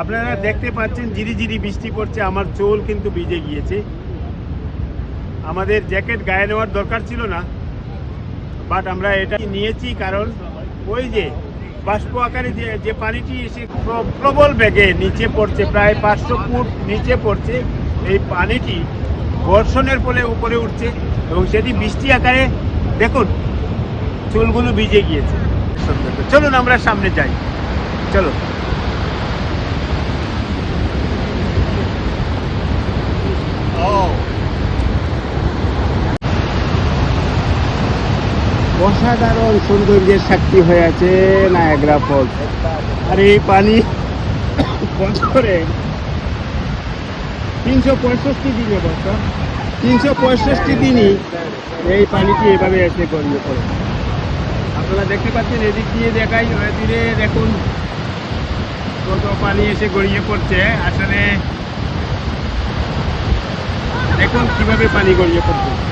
আপনারা দেখতে পাচ্ছেন জিরি জিরি বৃষ্টি পড়ছে, আমার চোল কিন্তু ভিজে গিয়েছে। আমাদের জ্যাকেট গায়ে নেওয়ার দরকার ছিল না বাট আমরা এটা নিয়েছি কারণ ওই যে বাষ্প আকারে যে যে পানিটি এসে প্রবল বেগে নিচে পড়ছে, প্রায় পাঁচশো ফুট নিচে পড়ছে। এই পানিটি বর্ষণের ফলে উপরে উঠছে এবং সেটি বৃষ্টি আকারে দেখুন, চুলগুলো ভিজে গিয়েছে। চলুন আমরা সামনে যাই। চলো অসাধারণ সৌন্দর্যের সাক্ষী হয়ে আছে নায়াগ্রা ফলস। আর এই পানি বছরে তিনশো পঁয়ষট্টি দিনে বছর তিনশো পঁয়ষট্টি দিনই এই পানিটি এভাবে এসে গড়িয়ে পড়ে। আপনারা দেখতে পাচ্ছেন, এদিক দিয়ে দেখাই তীরে দেখুন কত পানি এসে গড়িয়ে পড়ছে। আসলে দেখুন কীভাবে পানি গড়িয়ে পড়ছে।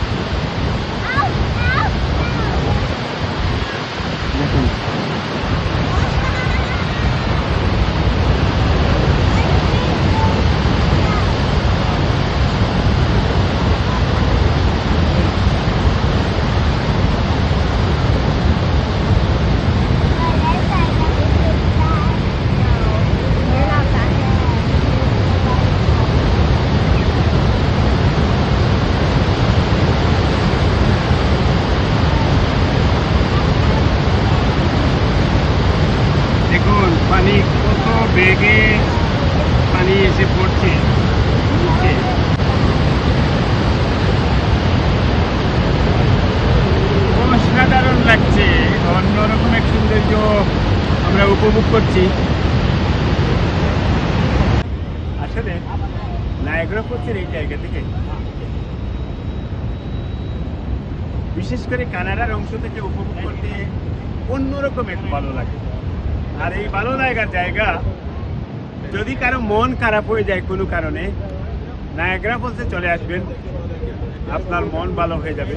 দেখুন পানি কত বেগে পানি এসে পড়ছে। অসাধারণ লাগছে। অন্যরকম এক সৌন্দর্য আমরা উপভোগ করছি। আসলে নায়গ্রা পড়ছে এই জায়গা থেকে। বিশেষ করে কানাডার অংশ থেকে উপভোগ করতে অন্যরকম একটু ভালো লাগে। আর এই ভালো লাগার জায়গা, যদি কারও মন খারাপ হয়ে যায় কোনো কারণে নায়াগ্রা বলতে চলে আসবেন, আপনার মন ভালো হয়ে যাবে।